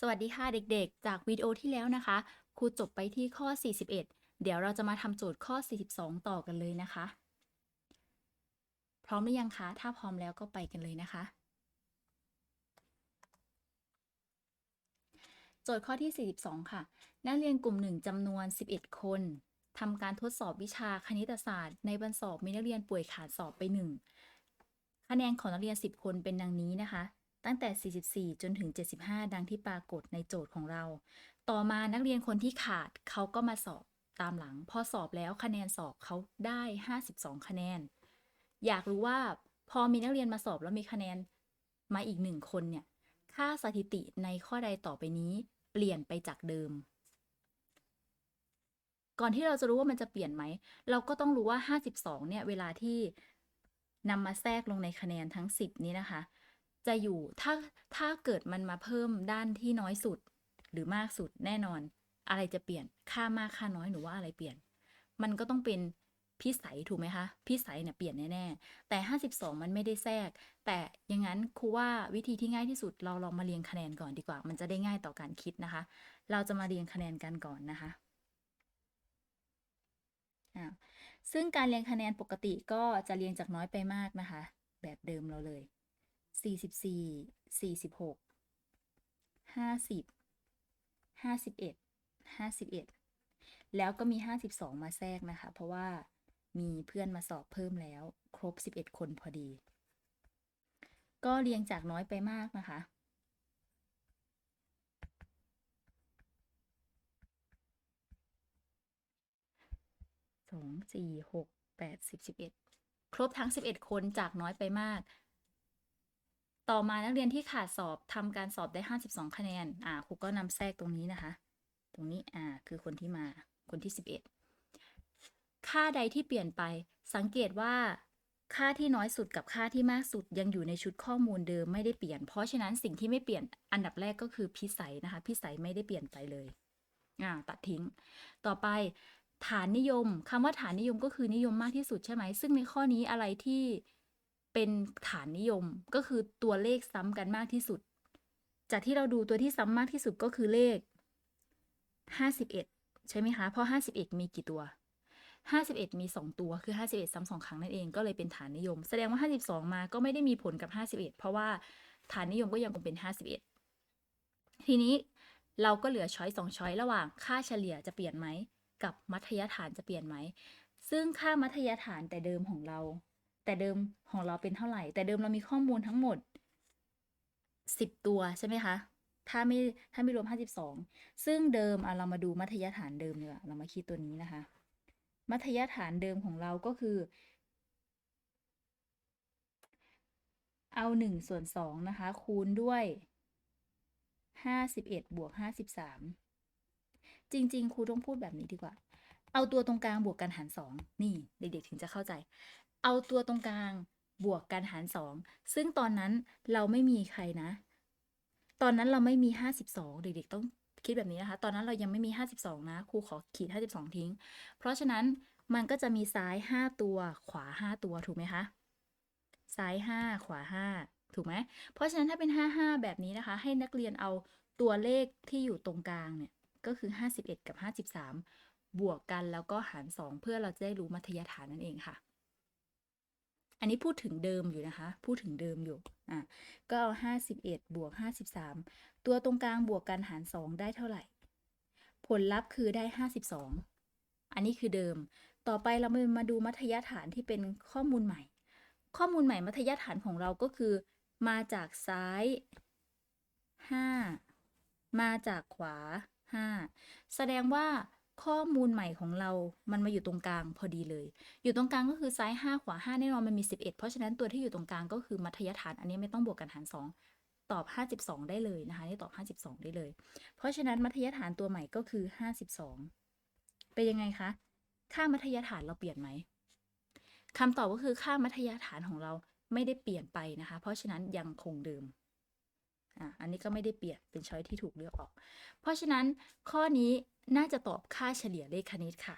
สวัสดีค่ะเด็กๆ จากวิดีโอที่แล้วนะคะ ครูจบไปที่ข้อ 41 เดี๋ยวเราจะมาทำโจทย์ข้อ 42 ต่อกันเลยนะคะ พร้อมหรือยังคะ ถ้าพร้อมแล้วก็ไปกันเลยนะคะ โจทย์ข้อที่ 42 ค่ะ นักเรียนกลุ่มหนึ่งจำนวน 11 คนทำการทดสอบวิชาคณิตศาสตร์ ในวันสอบมีนักเรียนป่วยขาดสอบไปหนึ่งคะแนนของนักเรียน 10 คนเป็นดังนี้นะคะ ตั้งแต่ 44 จนถึง 75 ดังที่ปรากฏในโจทย์ของเรา ต่อมานักเรียนคนที่ขาดเขาก็มาสอบตามหลัง พอสอบแล้วคะแนนสอบเขาได้ 52 คะแนน อยากรู้ว่าพอมีนักเรียนมาสอบแล้วมีคะแนนมาอีกหนึ่งคนเนี่ย ค่าสถิติในข้อใดต่อไปนี้เปลี่ยนไปจากเดิม ก่อนที่เราจะรู้ว่ามันจะเปลี่ยนไหม เราก็ต้องรู้ว่า 52 เนี่ย เวลาที่นำมาแทรกลงในคะแนนทั้ง 10 นี้นะคะ จะอยู่ถ้าถ้าเกิดมันมาเพิ่มด้านที่น้อยสุดหรือมากสุดแน่นอน อะไรจะเปลี่ยนค่ามากค่าน้อยหนูว่าอะไรเปลี่ยน มันก็ต้องเป็นพิสัยถูกไหมคะ พิสัยเนี่ยเปลี่ยนแน่ๆแต่ 52 มันไม่ได้แทรก แต่อย่างนั้นครูว่าวิธีที่ง่ายที่สุดเราลองมาเรียงคะแนนก่อนดีกว่า มันจะได้ง่ายต่อการคิดนะคะ เราจะมาเรียงคะแนนกันก่อนนะคะซึ่งการเรียงคะแนนปกติก็จะเรียงจากน้อยไปมากนะคะ แบบเดิมเราเลย สี่สิบสี่สี่สิบหกห้าสิบห้าสิบเอ็ดห้าสิบเอ็ดแล้วก็มีห้าสิบสองมาแทรกนะคะ เพราะว่ามีเพื่อนมาสอบเพิ่มแล้ว ครบสิบเอ็ดคนพอดี ก็เรียงจากน้อยไปมากนะคะสองสี่หกแปดสิบสิบเอ็ดครบทั้งสิบเอ็ดคนจากน้อยไปมาก ต่อมานักเรียนที่ขาดสอบทำการสอบได้ 52 คะแนน อ่า ครูก็นำแทรกตรงนี้นะคะ ตรงนี้ อ่า คือคนที่มา คนที่ 11 ค่าใดที่เปลี่ยนไป สังเกตว่า ค่าที่น้อยสุดกับค่าที่มากสุดยังอยู่ในชุดข้อมูลเดิมไม่ได้เปลี่ยน เพราะฉะนั้นสิ่งที่ไม่เปลี่ยน อันดับแรกก็คือพิสัยนะคะ พิสัยไม่ได้เปลี่ยนไปเลย อ่า ตัดทิ้ง ต่อไป ฐานนิยมคำว่าฐานนิยมก็คือนิยมมากที่สุดใช่ไหม ซึ่งในข้อนี้อะไรที่ เป็นฐานนิยมก็คือตัวเลขซ้ำกันมากที่สุด จากที่เราดูตัวที่ซ้ำมากที่สุดก็คือเลข 51 ใช่ไหมคะ เพราะ 51 มีกี่ตัว 51 มี 2 ตัวคือ 51 ซ้ำสองครั้งนั่นเองก็เลยเป็นฐานนิยม แสดงว่า 52 มาก็ไม่ได้มีผลกับ 51 เพราะว่าฐานนิยมก็ยังคงเป็น 51 ทีนี้เราก็เหลือช้อยสองช้อยระหว่างค่าเฉลี่ยจะเปลี่ยนไหม กับมัธยฐานจะเปลี่ยนไหม ซึ่งค่ามัธยฐานแต่เดิมของเรา แต่เดิมของเราเป็นเท่าไหร่ แต่เดิมเรามีข้อมูลทั้งหมด 10 ตัวใช่ไหมคะ ถ้าไม่ถ้าไม่รวม 52 ซึ่งเดิมอะเรามาดูมัธยฐานเดิมเลยอะเรามาคิดตัวนี้นะคะ มัธยฐานเดิมของเราก็คือ เอา1ส่วน2นะคะ คูณด้วย51บวก53 จริง ๆ ครูต้องพูดแบบนี้ดีกว่า เอาตัวตรงกลางบวกกันหารสองนี่ เด็ก ๆ ถึงจะเข้าใจ เอาตัวตรงกลางบวกกันหารสองซึ่งตอนนั้นเราไม่มีใครนะ ตอนนั้นเราไม่มีห้าสิบสองเด็กๆต้องคิดแบบนี้นะคะ ตอนนั้นเรายังไม่มีห้าสิบสองนะ ครูขอขีดห้าสิบสองทิ้ง เพราะฉะนั้นมันก็จะมีซ้ายห้าตัว ขวาห้าตัวถูกไหมคะ ซ้ายห้าขวาห้าถูกไหม เพราะฉะนั้นถ้าเป็นห้าห้าแบบนี้นะคะ ให้นักเรียนเอาตัวเลขที่อยู่ตรงกลางเนี่ย ก็คือ 51 กับ 53 บวกกันแล้วก็หาร 2 เพื่อเราจะได้รู้มัธยฐานนั่นเองค่ะ อันนี้พูดถึงเดิมอยู่นะคะ พูดถึงเดิมอยู่อะก็เอา51บวก53ตัวตรงกลางบวกกันหาร2ได้เท่าไหร่ ผลลัพธ์คือได้52อันนี้คือเดิม ต่อไปเรามาดูมัธยฐานที่เป็นข้อมูลใหม่ ข้อมูลใหม่มัธยฐานของเราก็คือ มาจากซ้าย5มาจากขวา5แสดงว่า ข้อมูลใหม่ของเรา มันมาอยู่ตรงกลางพอดีเลย อยู่ตรงกลางก็คือซ้าย 5 ขวา 5 แน่นอนมันมี 11 เพราะฉะนั้นตัวที่อยู่ตรงกลางก็คือมัธยฐาน อันนี้ไม่ต้องบวกกันหาร 2 ตอบ 52 ได้เลยนะคะ นี่ตอบ 52 ได้เลย เพราะฉะนั้นมัธยฐานตัวใหม่ก็คือ 52 เป็นยังไงคะ ค่ามัธยฐานเราเปลี่ยนไหมคำตอบก็คือค่ามัธยฐานของเราไม่ได้เปลี่ยนไปนะคะ เพราะฉะนั้นยังคงเดิมอะอันนี้ก็ไม่ได้เปลี่ยนเป็นช้อยที่ถูกเลือกออก เพราะฉะนั้นข้อนี้ น่าจะตอบค่าเฉลี่ยเลขคณิตค่ะ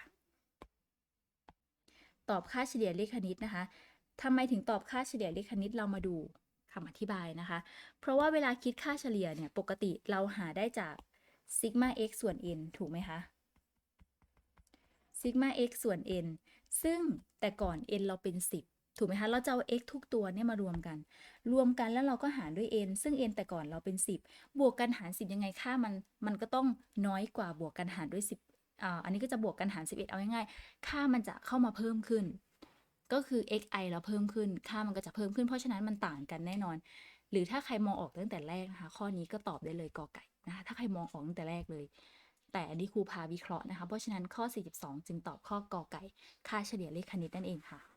ตอบค่าเฉลี่ยเลขคณิตนะคะทำไมถึงตอบค่าเฉลี่ยเลขคณิตเรามาดูคำอธิบายนะคะ เพราะว่าเวลาคิดค่าเฉลี่ยเนี่ยปกติเราหาได้จากซิกมา x ส่วน n ถูกไหมคะซิกมา x ส่วน n ซึ่งแต่ก่อน n เราเป็น 10 ถูกไหมคะเราจะเอา x ทุกตัวเนี่ยมารวมกัน รวมกันแล้วเราก็หารด้วย n ซึ่ง n แต่ก่อนเราเป็น 10 บวกกันหาร 10 ยังไงค่ามันมันก็ต้องน้อยกว่าบวกกันหารด้วย 10อ่าอันนี้ก็จะบวกกันหาร 11 เอาง่ายๆค่ามันจะเข้ามาเพิ่มขึ้น ก็คือ xi เราเพิ่มขึ้น ค่ามันก็จะเพิ่มขึ้นเพราะฉะนั้นมันต่างกันแน่นอน หรือถ้าใครมองออกตั้งแต่แรกนะคะข้อนี้ก็ตอบได้เลยกอไก่นะคะถ้าใครมองออกตั้งแต่แรกเลยแต่อันนี้ครูพาวิเคราะห์นะคะ เพราะฉะนั้นข้อ 42 จึงตอบข้อกอไก่ ค่าเฉลี่ยเลขคณิตนั่นเองค่ะ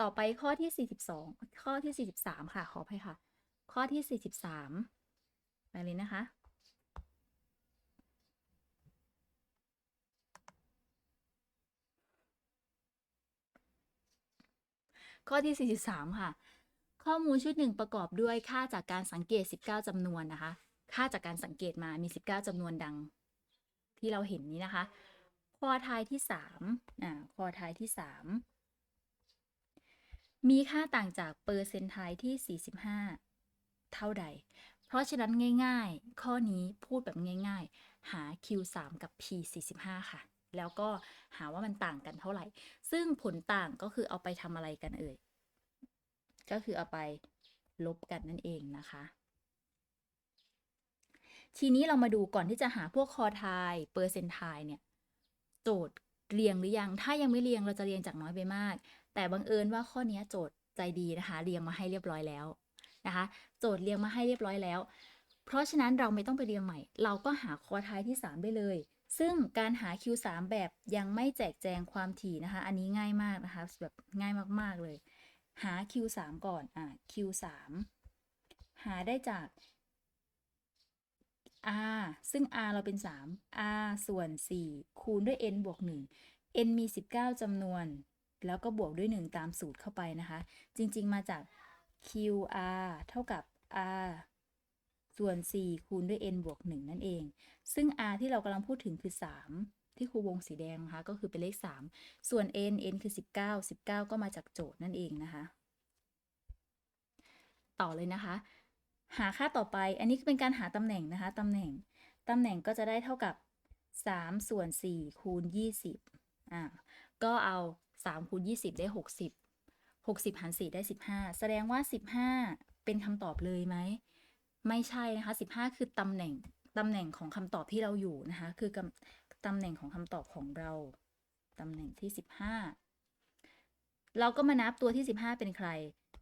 ต่อไปข้อที่ 42 ข้อที่ 43 ค่ะ ขออภัยค่ะ ข้อที่ 43 ไปเลยนะคะ ข้อที่ 43 ค่ะ ข้อมูลชุดหนึ่งประกอบด้วยค่าจากการสังเกต 19จำนวนนะคะ ค่าจากการสังเกตมามี 19จำนวนดังที่เราเห็นนี้นะคะ ข้อท้ายที่3อ่าข้อท้ายที่ 3 มีค่าต่างจากเปอร์เซนต์ไทที่ 45 เท่าใด เพราะฉะนั้นง่ายๆ ข้อนี้พูดแบบง่ายๆ หา Q3 กับ P45 ค่ะ แล้วก็หาว่ามันต่างกันเท่าไหร่ ซึ่งผลต่างก็คือเอาไปทำอะไรกันเอ่ย ก็คือเอาไปลบกันนั่นเองนะคะ ทีนี้เรามาดูก่อนที่จะหาพวกคอทายเปอร์เซนไทน์เนี่ย โจทย์เรียงหรือยัง ถ้ายังไม่เรียงเราจะเรียงจากน้อยไปมาก แต่บังเอิญว่าข้อนี้โจทย์ใจดีนะคะเรียงมาให้เรียบร้อยแล้วนะคะ โจทย์เรียงมาให้เรียบร้อยแล้ว เพราะฉะนั้นเราไม่ต้องไปเรียงใหม่ เราก็หาคอไทายที่ 3 ได้เลย ซึ่งการหา Q3 แบบยังไม่แจกแจงความถี่นะคะ อันนี้ง่ายมากนะคะแบบง่ายมากๆเลย หา Q3 ก่อนอ่า Q3 หาได้จาก r ซึ่ง r เราเป็น 3 r ส่วน 4 คูณด้วย n บวก 1 n มี 19จำนวน แล้วก็บวกด้วย 1 ตามสูตรเข้าไปนะคะ จริง ๆ มาจาก qr เท่ากับ r ส่วน 4 คูณด้วย n บวก 1 นั่นเอง ซึ่ง r ที่เรากำลังพูดถึงคือ 3 ที่ครูวงสีแดงนะคะ ก็คือเป็นเลข 3 ส่วน n n คือ 19 19 ก็มาจากโจทย์นั่นเองนะคะ ต่อเลยนะคะ หาค่าต่อไป อันนี้เป็นการหาตำแหน่งนะคะตำแหน่งตำแหน่งก็จะได้เท่ากับ 3 ส่วน 4 คูณ 20อ่าก็เอา 3คูณ20 ได้ 60 60 หาร 4 ได้ 15 แสดงว่า 15 เป็นคำตอบเลยไหม ไม่ใช่นะคะ 15 คือตำแหน่งตำแหน่งของคำตอบที่เราอยู่นะคะ คือตำแหน่งของคำตอบของเราตำแหน่งที่ 15 เราก็มานับตัวที่ 15 เป็นใคร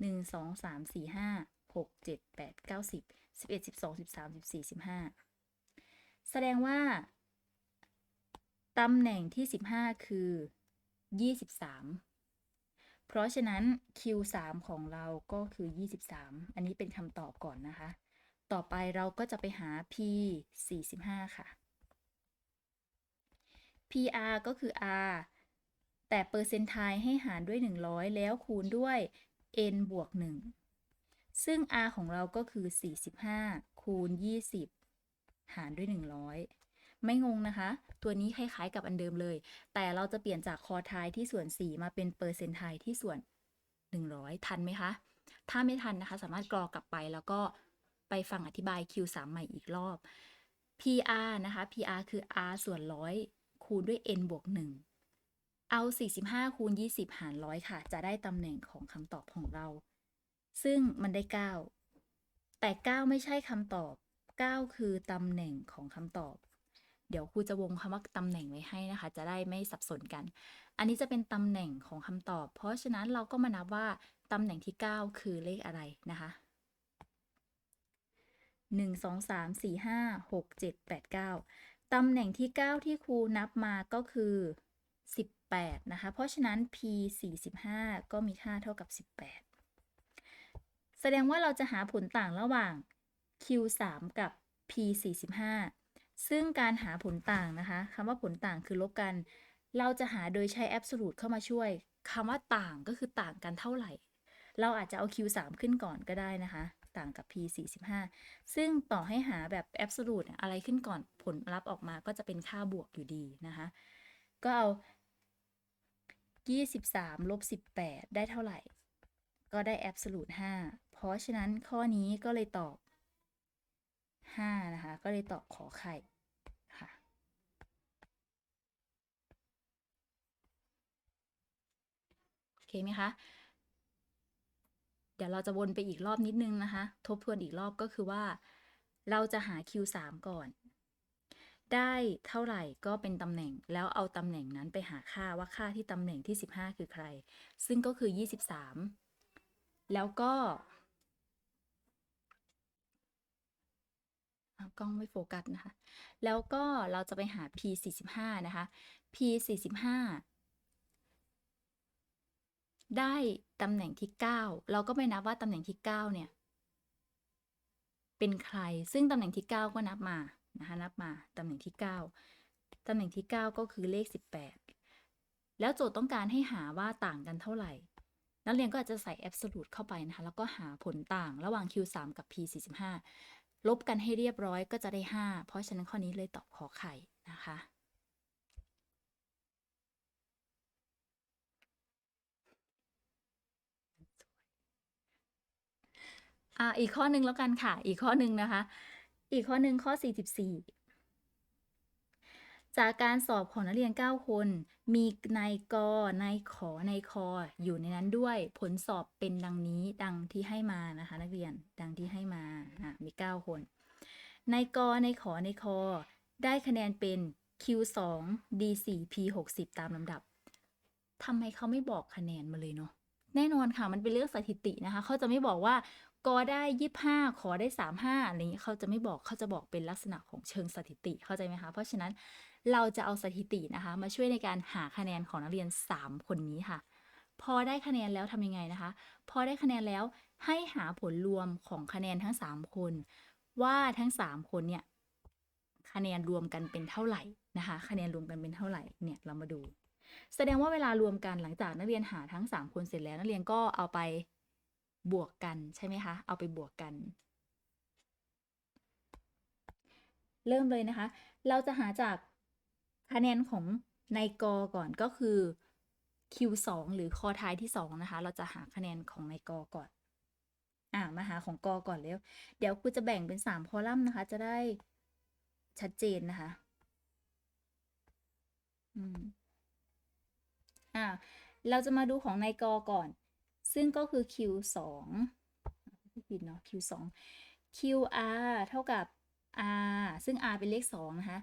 1 2 3 4 5 6 7 8 9 10 11 12 13 14 15 แสดงว่า ตำแหน่งที่ 15 คือ 23 เพราะฉะนั้น Q3 ของเราก็คือ 23 อันนี้เป็นคำตอบก่อนนะคะ ต่อไปเราก็จะไปหา P 45 ค่ะ PR ก็คือ R แต่เปอร์เซนต์ไทให้หารด้วย 100 แล้วคูณด้วย n บวก 1 ซึ่ง r ของเราก็คือ 45 คูณ 20 หารด้วย 100 ไม่งงนะคะ ตัวนี้คล้ายๆกับอันเดิมเลย แต่เราจะเปลี่ยนจากคอทายที่ส่วน 4 มาเป็นเปอร์เซนต์ทน์ที่ส่วน 100 ทันไหมคะ ถ้าไม่ทันนะคะ สามารถกรอกลับไปแล้วก็ไปฟังอธิบาย Q3 ใหม่อีกรอบ PR นะคะ PR คือ R ส่วน100คูณด้วย n บวก 1 เอา 45 คูณ 20 หาร100ค่ะ จะได้ตำแหน่งของคำตอบของเรา ซึ่งมันได้ 9 แต่ 9 ไม่ใช่คำตอบ 9 คือตำแหน่งของคำตอบ เดี๋ยวครูจะวงคำว่าตำแหน่งไว้ให้นะคะ จะได้ไม่สับสนกัน อันนี้จะเป็นตำแหน่งของคำตอบ เพราะฉะนั้นเราก็มานับว่าตำแหน่งที่ 9 คือเลขอะไรนะคะ1 2 3 4 5 6 7 8 9 ตำแหน่งที่ 9 ที่ครูนับมาก็คือ 18 นะคะ เพราะฉะนั้น p 45 ก็มีค่าเท่ากับ 18 แสดงว่าเราจะหาผลต่างระหว่าง q 3กับ p 45 ซึ่งการหาผลต่างนะคะคำว่าผลต่างคือลบกัน เราจะหาโดยใช้ absolute เข้ามาช่วยคำว่าต่างก็คือต่างกันเท่าไหร่ เราอาจจะเอา q 3 ขึ้นก่อนก็ได้นะคะ ต่างกับ p 45 ซึ่งต่อให้หาแบบ absolute อะไรขึ้นก่อนผลลัพธ์ออกมาก็จะเป็นค่าบวกอยู่ดีนะคะ ก็เอายี่สิบสามลบสิบแปดได้เท่าไหร่ ก็ได้แอบสูตห้าเพราะฉะนั้นข้อนี้ก็เลยตอบ ห้านะคะ ก็เลยตอบขอไข่ค่ะ โอเคไหมคะ เดี๋ยวเราจะวนไปอีกรอบนิดนึงนะคะ ทบทวนอีกรอบก็คือว่า เราจะหา Q3 ก่อน ได้เท่าไหร่ก็เป็นตำแหน่ง แล้วเอาตำแหน่งนั้นไปหาค่าว่าค่าที่ตำแหน่งที่ 15 คือใคร ซึ่งก็คือ 23 แล้วก็เอา กล้องไม่โฟกัสนะคะ แล้วก็เราจะไปหา P 45นะคะ P 45ได้ตำแหน่งที่ 9 เราก็ไปนับว่าตำแหน่งที่ 9 เนี่ย เป็นใคร ซึ่งตำแหน่งที่ 9 ก็นับมา นะคะ นับมาตำแหน่งที่ 9ตำแหน่งที่ 9 ก็คือเลข 18 แล้วโจทย์ต้องการให้หาว่าต่างกันเท่าไหร่นักเรียนก็อาจจะใส่ absolute เข้าไปนะคะ แล้วก็หาผลต่างระหว่าง Q3 กับ P45 ลบกันให้เรียบร้อยก็จะได้ 5 เพราะฉะนั้นข้อนี้เลยตอบขอไข่นะคะ อ่าอีกข้อหนึ่งแล้วกันค่ะ อีกข้อหนึ่งนะคะ อีกข้อหนึ่งข้อ 44 จากการสอบของนักเรียน 9 คน มีนายกนายขอนายคอ อยู่ในนั้นด้วย ผลสอบเป็นดังนี้ ดังที่ให้มานะคะ นักเรียน ดังที่ให้มา อะ มี 9 คนนายกนายขอนายคอ ได้คะแนนเป็น Q2 D4 P60 ตามลำดับ ทำไมเขาไม่บอกคะแนนมาเลยเนาะ แน่นอนค่ะ มันเป็นเรื่องสถิตินะคะ เขาจะไม่บอกว่ากอได้ยี่ห้าขอได้สามห้าอะไรอย่างนี้เขาจะไม่บอกเขาจะบอกเป็นลักษณะของเชิงสถิติเข้าใจไหมคะ เพราะฉะนั้น เราจะเอาสถิตินะคะ มาช่วยในการหาคะแนนของนักเรียน 3 คนนี้ค่ะ พอได้คะแนนแล้วทำยังไงนะคะ พอได้คะแนนแล้วให้หาผลรวมของคะแนนทั้ง 3 คน ว่าทั้ง 3 คนเนี่ยคะแนนรวมกันเป็นเท่าไหร่นะคะ คะแนนรวมกันเป็นเท่าไหร่เนี่ยเรามาดู แสดงว่าเวลารวมกันหลังจากนักเรียนหาทั้ง 3 คนเสร็จแล้ว นักเรียนก็เอาไปบวกกันใช่ไหมคะ เอาไปบวกกัน เริ่มเลยนะคะ เราจะหาจาก คะแนนของในกอก่อนก็คือ Q2 หรือคอท้ายที่ 2 นะคะ เราจะหาคะแนนของในกอก่อน อ่ามาหาของกอก่อนแล้วเดี๋ยวครูจะแบ่งเป็น 3 คอลัมน์นะคะ จะได้ชัดเจนนะคะ อืม อ่า เราจะมาดูของในกอก่อน ซึ่งก็คือ Q 2 ผิดเนาะ Q 2 QR เท่ากับ R ซึ่ง R เป็นเลข 2 นะคะ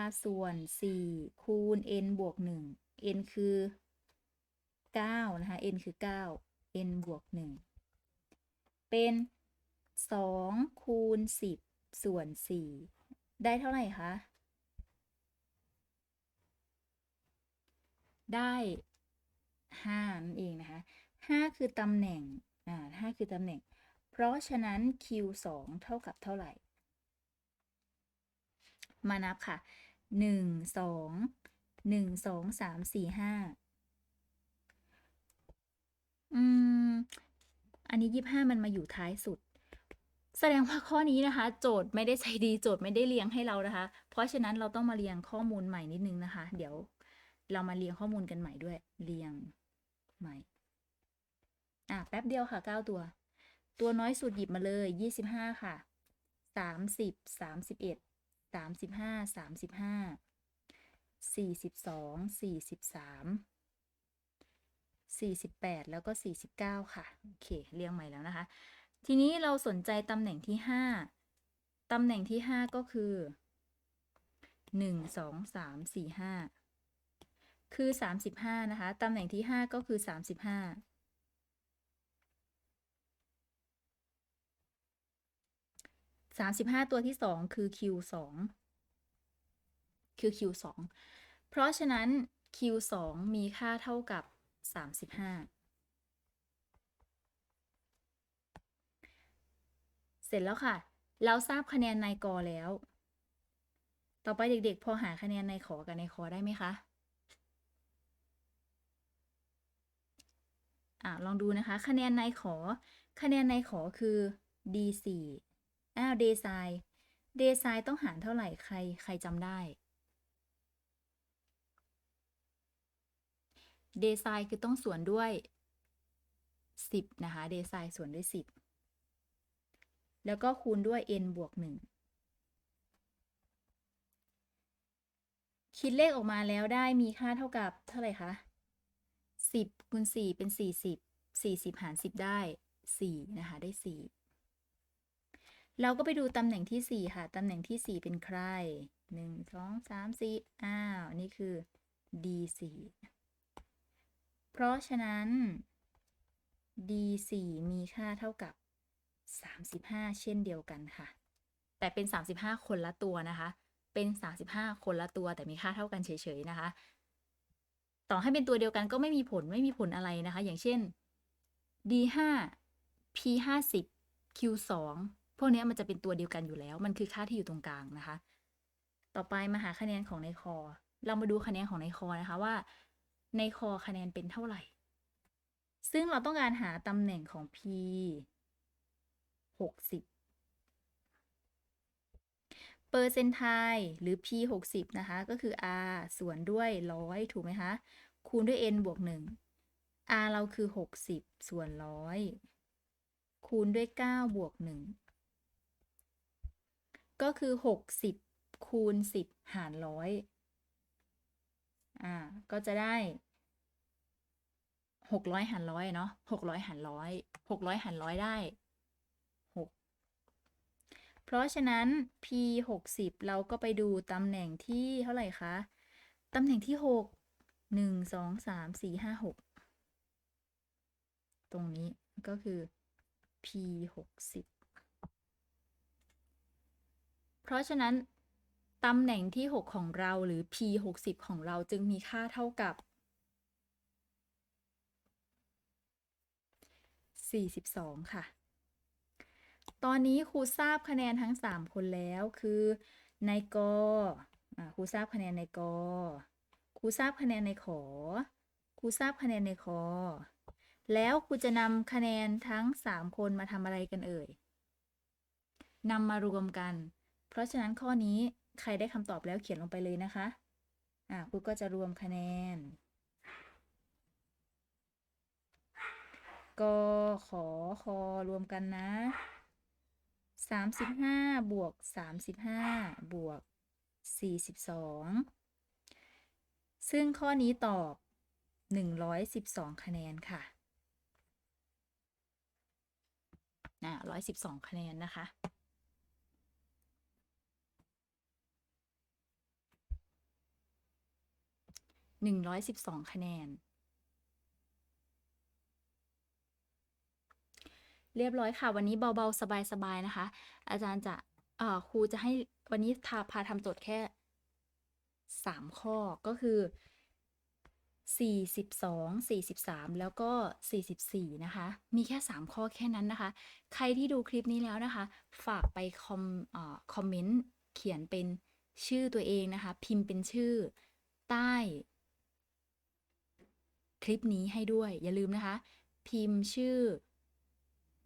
R ส่วน 4 คูณ N บวก 1 N คือ 9 นะคะ N คือ 9 N บวก 1 เป็น 2 คูณ 10 ส่วน 4 ได้เท่าไหร่คะ ได้ห้านั่นเองนะคะห้าคือตำแหน่ง อ่าห้าคือตำแหน่ง เพราะฉะนั้น Q สองเท่ากับเท่าไหร่ มานับค่ะหนึ่งสองหนึ่งสองสามสี่ห้าอืม อันนี้ยี่ห้ามันมาอยู่ท้ายสุด แสดงว่าข้อนี้นะคะ โจทย์ไม่ได้ใจดีโจทย์ไม่ได้เรียงให้เรานะคะ เพราะฉะนั้นเราต้องมาเรียงข้อมูลใหม่นิดนึงนะคะ เดี๋ยวเรามาเรียงข้อมูลกันใหม่ด้วย เรียงใหม่ อะ แป๊บเดียวค่ะเก้าตัว ตัวน้อยสุดหยิบมาเลยยี่สิบห้าค่ะสาม สามสิบห้าสามสิบห้าสี่สิบสองสี่สิบสามสี่สิบแปดแล้วก็สี่สิบเก้าค่ะ โอเค เรียงใหม่แล้วนะคะ ทีนี้เราสนใจตำแหน่งที่ห้าตำแหน่งที่ห้าก็คือหนึ่งสองสามสี่ห้าคือ35นะคะ ตำแหน่งที่5ก็คือสามสิบห้า 35 35ตัวที่2คือ Q 2คือ Q 2เพราะฉะนั้น Q 2มีค่าเท่ากับ35เสร็จแล้วค่ะ เราทราบคะแนนในกอแล้ว ต่อไปเด็กๆ พอหาคะแนนในขอกับในคอได้ไหมคะอ่าลองดูนะคะ คะแนนในขอ คะแนนในขอคือ D4 อ้าวเดซายเดซายต้องหารเท่าไหร่ใครใครจำได้เดซายคือต้องส่วนด้วยสิบนะคะเดซายส่วนด้วยสิบแล้วก็คูณด้วย n บวกหนึ่งคิดเลขออกมาแล้วได้มีค่าเท่ากับเท่าไหร่คะสิบคูณสี่เป็นสี่สิบสี่สิบหารสิบได้สี่นะคะ ได้สี่ เราก็ไปดูตำแหน่งที่ 4 ค่ะ ตำแหน่งที่ 4 เป็นใคร 1 2 3 4 อ้าว นี่คือ D4 เพราะฉะนั้น D4 มีค่าเท่ากับ 35 เช่นเดียวกันค่ะ แต่เป็น 35 คนละตัวนะคะ เป็น 35 คนละตัวแต่มีค่าเท่ากันเฉยๆนะคะ ต่อให้เป็นตัวเดียวกันก็ไม่มีผลไม่มีผลอะไรนะคะ อย่างเช่น D5 P50 Q2 พวกนี้มันจะเป็นตัวเดียวกันอยู่แล้ว มันคือค่าที่อยู่ตรงกลางนะคะ ต่อไปมาหาคะแนนของในคอ เรามาดูคะแนนของในคอนะคะว่า ในคอคะแนนเป็นเท่าไหร่ ซึ่งเราต้องการหาตำแหน่งของ p หกสิบเปอร์เซนต์ไทหรือ p หกสิบนะคะ ก็คือ r ส่วนด้วยร้อยถูกไหมคะ คูณด้วย n บวกหนึ่ง r เราคือหกสิบส่วนร้อยคูณด้วยเก้าบวกหนึ่ง ก็คือหกสิบคูณสิบหารร้อยอ่า ก็จะได้หกร้อยหารร้อยเนาะหกร้อยหารร้อยหกร้อยหารร้อยได้หกเพราะฉะนั้น p หกสิบเราก็ไปดูตำแหน่งที่เท่าไหร่คะ ตำแหน่งที่หกหนึ่งสองสามสี่ห้าหกตรงนี้ก็คือ p หกสิบ เพราะฉะนั้นตำแหน่งที่ 6 ของเราหรือ p 60ของเราจึงมีค่าเท่ากับ 42 ค่ะ ตอนนี้ครูทราบคะแนนทั้ง 3 คนแล้วคือในกอครูทราบคะแนนในกอครูทราบคะแนนในขอครูทราบคะแนนในคอ แล้วครูจะนำคะแนนทั้ง 3 คนมาทำอะไรกันเอ่ยนำมารวมกัน เพราะฉะนั้นข้อนี้ใครได้คำตอบแล้วเขียนลงไปเลยนะคะ อ่าครูก็จะรวมคะแนน กขอคอรวมกันนะสามสิบห้าบวกสามสิบห้าบวกสี่สิบสองซึ่งข้อนี้ตอบหนึ่งร้อยสิบสองคะแนนค่ะอ่าร้อยสิบสองคะแนนนะคะ หนึ่งร้อยสิบสองคะแนน เรียบร้อยค่ะ วันนี้เบาๆ สบายๆ นะคะ อาจารย์จะครูจะให้วันนี้ทาพาทำโจทย์แค่สามข้อก็คือสี่สิบสองสี่สิบสามแล้วก็สี่สิบสี่นะคะ มีแค่สามข้อแค่นั้นนะคะ ใครที่ดูคลิปนี้แล้วนะคะ ฝากไปคอมอคอมเมนต์ เขียนเป็นชื่อตัวเองนะคะ พิมพ์เป็นชื่อใต้ คลิปนี้ให้ด้วย อย่าลืมนะคะ พิมพ์ชื่อ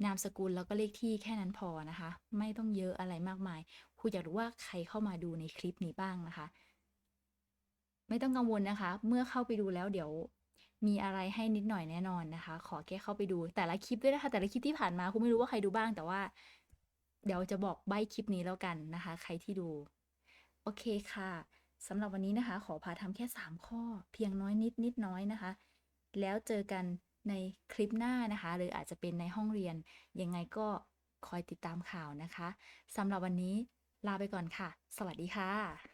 นามสกุลแล้วก็เลขที่แค่นั้นพอนะคะ ไม่ต้องเยอะอะไรมากมายครูอยากรู้ว่าใครเข้ามาดูในคลิปนี้บ้างนะคะ ไม่ต้องกังวลนะคะ เมื่อเข้าไปดูแล้วเดี๋ยว มีอะไรให้นิดหน่อยแน่นอนนะคะ ขอแค่เข้าไปดู แต่ละคลิปด้วยนะคะ แต่ละคลิปที่ผ่านมาครูไม่รู้ว่าใครดูบ้าง แต่ว่า เดี๋ยวจะบอกใบคลิปนี้แล้วกันนะคะ ใครที่ดู โอเคค่ะสำหรับวันนี้นะคะ ขอพาทำแค่ 3 ข้อ เพียงน้อยนิดนิดน้อยนะคะ แล้วเจอกันในคลิปหน้านะคะ หรืออาจจะเป็นในห้องเรียน ยังไงก็คอยติดตามข่าวนะคะสำหรับวันนี้ลาไปก่อนค่ะ สวัสดีค่ะ